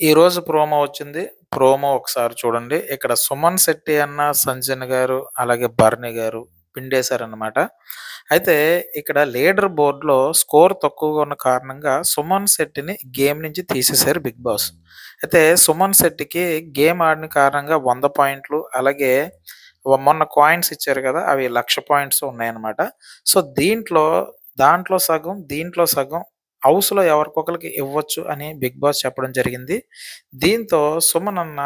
ఈరోజు ప్రోమో వచ్చింది. ప్రోమో ఒకసారి చూడండి. ఇక్కడ 'సుమన్ శెట్టి' అన్న, సంజన్ గారు, అలాగే 'భరణి' గారు పిండేశారనమాట. అయితే ఇక్కడ లీడర్ బోర్డులో స్కోర్ తక్కువగా ఉన్న కారణంగా 'సుమన్ శెట్టిని' గేమ్ నుంచి తీసేశారు 'బిగ్ బాస్'. అయితే 'సుమన్ శెట్టికి' గేమ్ ఆడిన కారణంగా వంద పాయింట్లు అలాగే మొన్న కాయిన్స్ ఇచ్చారు కదా అవి లక్ష పాయింట్స్ ఉన్నాయన్నమాట. సో, దీంట్లో దాంట్లో సగం, దీంట్లో సగం హౌస్‌లో ఎవరికొకరికి ఇవ్వచ్చు అని 'బిగ్ బాస్' చెప్పడం జరిగింది. దీంతో సుమన్ అన్న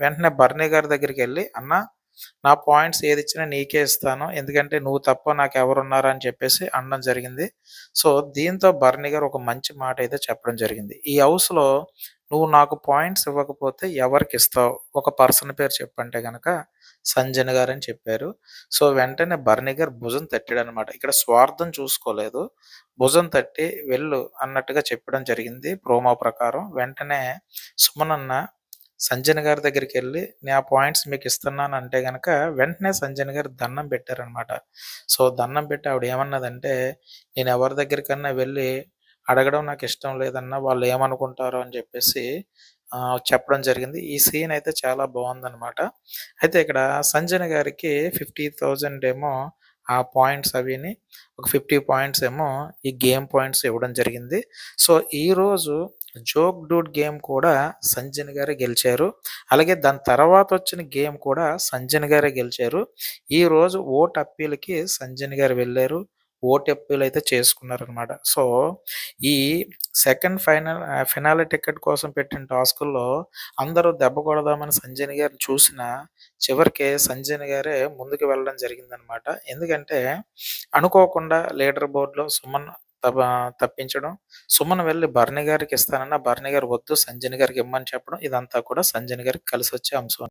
వెంటనే బర్నీ గారి దగ్గరికి వెళ్ళి అన్న నా పాయింట్స్ ఏది ఇచ్చినా నీకే ఇస్తాను. ఎందుకంటే నువ్వు తప్ప నాకు ఎవరున్నారు అని చెప్పేసి అనడం జరిగింది. సో, దీంతో బర్నీ గారు ఒక మంచి మాట అయితే చెప్పడం జరిగింది. "ఈ హౌస్‌లో నువ్వు నాకు పాయింట్స్ ఇవ్వకపోతే ఎవరికి ఇస్తావు ఒక పర్సన్ పేరు చెప్పంటే కనుక సంజన్ గారు గారని చెప్పారు. సో, వెంటనే బర్నిగర్ గారు భుజం తట్టాడనమాట. ఇక్కడ స్వార్థం చూసుకోలేదు. భుజం తట్టి వెళ్ళు అన్నట్టుగా చెప్పడం జరిగింది ప్రోమో ప్రకారం. వెంటనే సుమనన్న సంజన్ గారి దగ్గరికి వెళ్ళి నేను ఆ పాయింట్స్ మీకు ఇస్తున్నాను అంటే కనుక వెంటనే సంజన్ గారు దండం పెట్టారనమాట. సో, దండం పెట్టి ఆవిడ ఏమన్నదంటే ఎవరి దగ్గరికన్నా వెళ్ళి అడగడం నాకు ఇష్టం లేదన్నా. వాళ్ళు ఏమనుకుంటారో" అని చెప్పేసి చెప్పడం జరిగింది. ఈ సీన్ అయితే చాలా బాగుందనమాట అయితే ఇక్కడ 'సంజన' గారికి 50,000 ఏమో ఆ పాయింట్స్ అవిని ఒక 50 పాయింట్స్ ఏమో ఈ గేమ్ పాయింట్స్ ఇవ్వడం జరిగింది. సో, ఈరోజు జోక్ డూడ్ గేమ్ కూడా సంజన్ గారే గెలిచారు. అలాగే దాని తర్వాత వచ్చిన గేమ్ కూడా సంజన్ గారే గెలిచారు. ఈరోజు ఓట్ అప్పీల్‌కి సంజన్ గారు వెళ్ళారు ఓట్ అప్పీల్ అయితే చేసుకున్నారనమాట. సో, ఈ second final ah, finale ticket కోసం పెట్టిన టాస్కుల్లో అందరూ దెబ్బ కొడదామని సంజయ్ గారిని చూసిన చివరికి సంజయ్ గారే ముందుకు వెళ్ళడం జరిగిందనమాట. ఎందుకంటే అనుకోకుండా లీడర్ బోర్డులో సుమన్ తప తప్పించడం, సుమన్ వెళ్ళి 'భరణి' గారికి ఇస్తానన్నా 'భరణి' గారు వద్దు సంజయ్ గారికి ఇమ్మని చెప్పడం ఇదంతా కూడా సంజయ్ గారికి కలిసి వచ్చే అంశం.